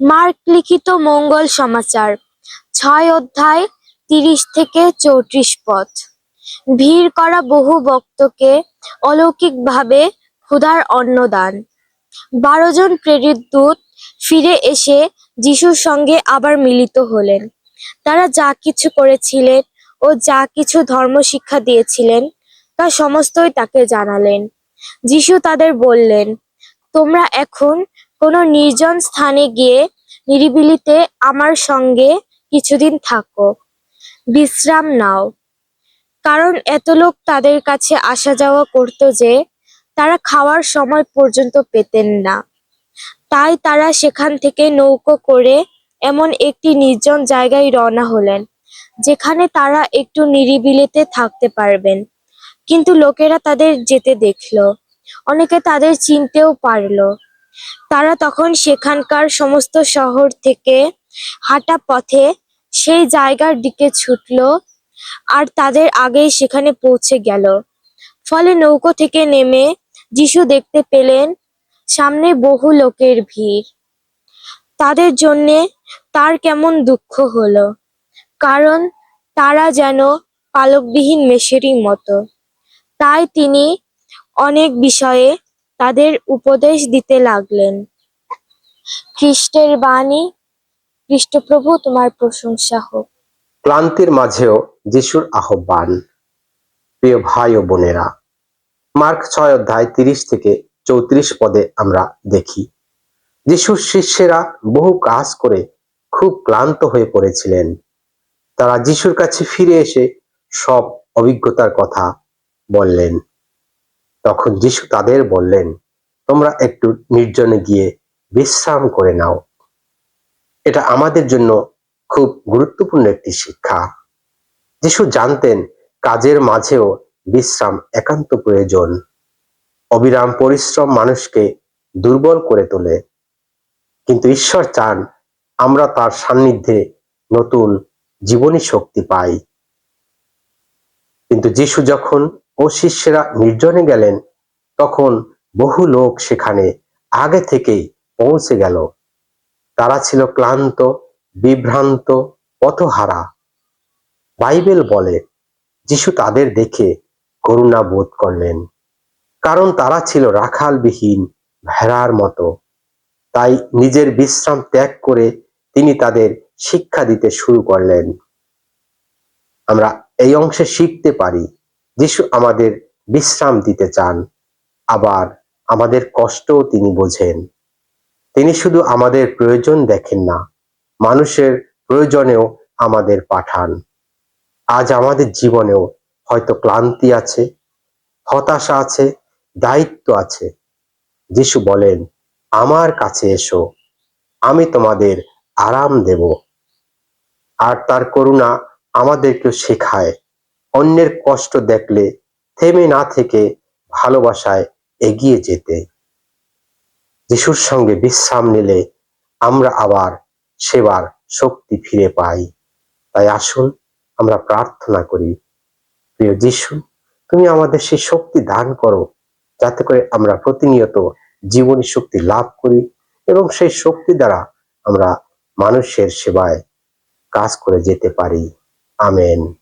নিম্নলিখিত মঙ্গল সমাচার, ছয় অধ্যায়, তিরিশ থেকে চৌত্রিশ পথ। ভিড় করা বহু ভক্তকে অলৌকিকভাবে ক্ষুধার অন্নদান। বারো জন প্রেরিত দূত ফিরে এসে যিশুর সঙ্গে আবার মিলিত হলেন। তারা যা কিছু করেছিলেন ও যা কিছু ধর্ম শিক্ষা দিয়েছিলেন, তা সমস্তই তাকে জানালেন। যিশু তাদের বললেন, তোমরা এখন কোনো নির্জন স্থানে গিয়ে নিরিবিলিতে আমার সঙ্গে কিছুদিন থাকো। বিশ্রাম নাও। কারণ এত লোক তাদের কাছে আসা যাওয়া করতো যে তারা খাওয়ার সময় পর্যন্ত পেতেন না। তাই তারা সেখান থেকে নৌকো করে এমন একটি নির্জন জায়গায় রওনা হলেন, যেখানে তারা একটু নিরিবিলিতে থাকতে পারবেন। কিন্তু লোকেরা তাদের যেতে দেখল। অনেকে তাদের চিনতেও পারল। তারা তখন সেখানকার সমস্ত শহর থেকে হাঁটা পথে সেই জায়গার দিকে ছুটলো আর তাদের আগেই সেখানে পৌঁছে গেল। ফলে নৌকো থেকে নেমে যিশু দেখতে পেলেন, সামনে বহু লোকের ভিড়। তাদের জন্যে তার কেমন দুঃখ হলো, কারণ তারা যেন পালকবিহীন মেশেরই মতো। তাই তিনি অনেক বিষয়ে তাদের উপদেশ দিতে লাগলেন। খ্রিস্টের বাণী, খ্রিস্টপ্রভু তোমার প্রশংসা হোক। ক্লান্তির মাঝেও যিশুর আহ্বান। প্রিয় ভাই ও বোনেরা, মার্ক ছয় অধ্যায় তিরিশ থেকে চৌত্রিশ পদে আমরা দেখি, যিশুর শিষ্যেরা বহু কাজ করে খুব ক্লান্ত হয়ে পড়েছিলেন। তারা যিশুর কাছে ফিরে এসে সব অভিজ্ঞতার কথা বললেন। তখন যিশু তাদের বললেন, তোমরা একটু নির্জনে গিয়ে বিশ্রাম করে নাও। এটা আমাদের জন্য খুব গুরুত্বপূর্ণ একটি শিক্ষা। যিশু জানতেন কাজের মাঝেও বিশ্রাম একান্ত প্রয়োজন। অবিরাম পরিশ্রম মানুষকে দুর্বল করে তোলে। কিন্তু ঈশ্বর চান আমরা তার সান্নিধ্যে নতুন জীবনী শক্তি পাই। কিন্তু যিশু যখন ও শিষ্যেরা নির্জনে গেলেন। তখন বহু লোক সেখানে আগে থেকেই পৌঁছে গেল। তারা ছিল ক্লান্ত, বিভ্রান্ত, পথহারা। বাইবেল বলে, যিশু তাদের দেখে করুণা বোধ করলেন। কারণ তারা ছিল রাখালবিহীন ভেড়ার মতো। তাই নিজের বিশ্রাম ত্যাগ করে তিনি তাদের শিক্ষা দিতে শুরু করলেন। আমরা এই অংশে শিখতে পারি যিশু আমাদের বিশ্রাম দিতে চান, আবার আমাদের কষ্টও তিনি বোঝেন। তিনি শুধু আমাদের প্রয়োজন দেখেন না, মানুষের প্রয়োজনেও আমাদের পাঠান। আজ আমাদের জীবনেও হয়তো ক্লান্তি আছে, হতাশা আছে, দায়িত্ব আছে। যিশু বলেন, আমার কাছে এসো, আমি তোমাদের আরাম দেব। আর তার করুণা আমাদেরকে শেখায়। অন্যের কষ্ট দেখলে থেমে না থেকে ভালোবাসায় এগিয়ে যেতে। যিশুর সঙ্গে বিশ্রাম নিলে আমরা আবার সেবার শক্তি ফিরে পাই। তাই আসুন আমরা প্রার্থনা করি, প্রিয় যিশু, তুমি আমাদের সেই শক্তি দান করো, যাতে করে আমরা প্রতিনিয়ত জীবনী শক্তি লাভ করি এবং সেই শক্তি দ্বারা আমরা মানুষের সেবায় কাজ করে যেতে পারি। আমেন।